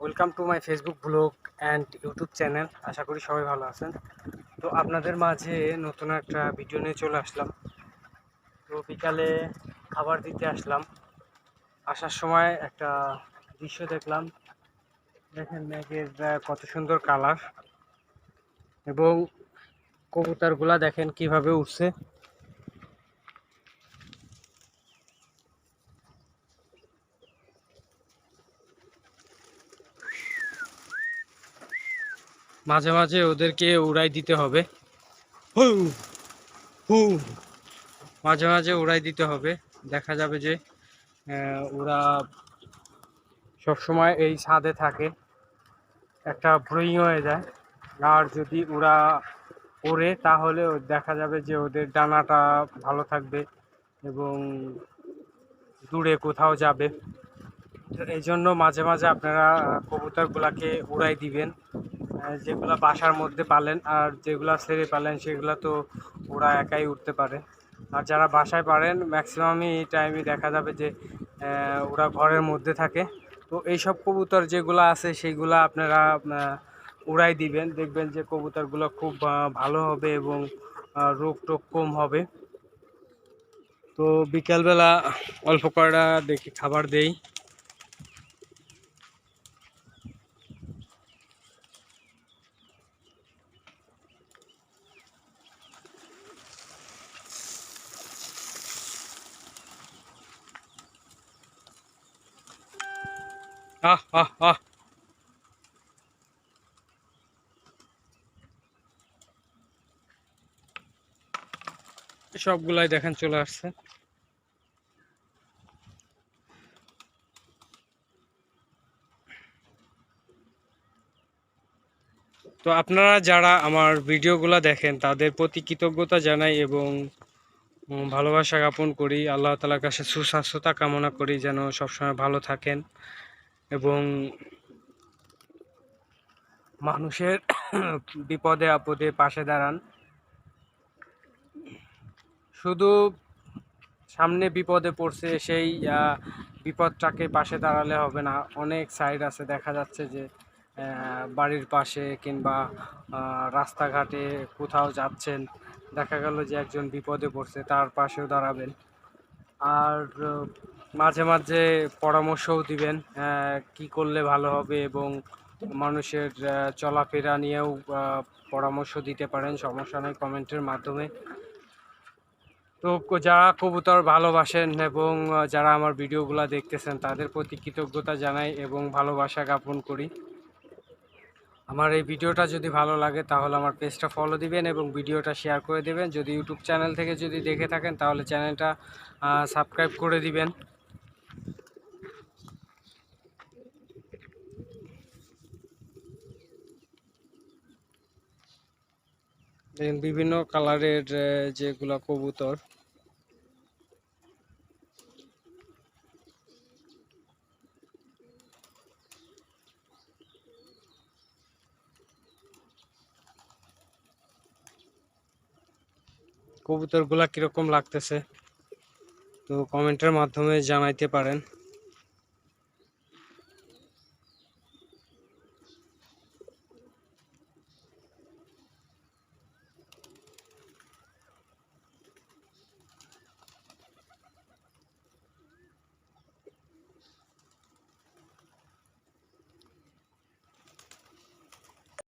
Welcome to my Facebook blog and YouTube channel আশা করি সবাই ভালো আছেন। তো আপনাদের মাঝে নতুন একটা ভিডিও নিয়ে চলে আসলাম। তো বিকালে খাবার দিতে আসলাম। আসার সময় একটা দৃশ্য দেখলাম। দেখেন মেঘের কত সুন্দর কালার এবং কবুতরগুলা দেখেন কীভাবে উঠছে মাঝে মাঝে ওদেরকে উড়াই দিতে হবে। হু হু। মাঝে মাঝে উড়াই দিতে হবে। দেখা যাবে যে ওরা সবসময় এই ছাদে থাকে। একটা ব্রয়িং হয়ে যায়। আর যদি ওরা ওড়ে তাহলে ও- দেখা যাবে যে ওদের ডানাটা ভালো থাকবে এবং দূরে কোথাও যাবে। এই জন্য মাঝে মাঝে আপনারা কবুতরগুলাকে উড়াই দিবেন। যেগুলা বাসার মধ্যে পালেন আর যেগুলা ছেড়ে পালেন, সেগুলো তো ওরা একাই উঠতে পারে। আর যারা বাসায় পারেন ম্যাক্সিমামই এই টাইমে দেখা যাবে যে ওরা ঘরের মধ্যে থাকে। তো এইসব কবুতর যেগুলো আছে সেইগুলা আপনারা উড়াই দিবেন। দেখবেন যে কবুতরগুলো খুব ভালো হবে এবং রোগ টোগ কম হবে। তো বিকালবেলা অল্প কয়টা দেখি খাবার দেই। আহ আহ আহ সবগুলাই দেখেন চলে আসছে। তো আপনারা যারা আমার ভিডিওগুলো দেখেন, তাদের প্রতি কৃতজ্ঞতা জানাই এবং ভালোবাসা জ্ঞাপন করি। আল্লাহ তালার কাছে সুস্বাস্থ্যতা কামনা করি, যেন সবসময় ভালো থাকেন। এবং মানুষের বিপদে, আপদে পাশে দাঁড়ান। শুধু সামনে বিপদে পড়ছে সেই বিপদটাকে পাশে দাঁড়ালে হবে না। অনেক সাইড আছে, দেখা যাচ্ছে যে বাড়ির পাশে কিংবা রাস্তাঘাটে কোথাও যাচ্ছেন, দেখা গেল যে একজন বিপদে পড়ছে, তার পাশেও দাঁড়াবেন। আর মাঝে মাঝে পরামর্শও দিবেন কি করলে ভালো হবে এবং মানুষের চলাফেরা নিয়েও পরামর্শ দিতে পারেন, সমস্যা নেই কমেন্টের মাধ্যমে। তো যারা কবুতর ভালোবাসেন এবং যারা আমার ভিডিওগুলো দেখতেছেন, তাদের প্রতি কৃতজ্ঞতা জানাই এবং ভালোবাসা জ্ঞাপন করি। আমার এই ভিডিওটা যদি ভালো লাগে, তাহলে আমার পেজটা ফলো দিবেন এবং ভিডিওটা শেয়ার করে দিবেন। যদি ইউটিউব চ্যানেল থেকে যদি দেখে থাকেন, তাহলে চ্যানেলটা সাবস্ক্রাইব করে দিবেন। বিভিন্ন কালারের যেগুলা কবুতর। কবুতরগুলা কীরকম লাগতেছে? তো কমেন্টের মাধ্যমে জানাইতে পারেন।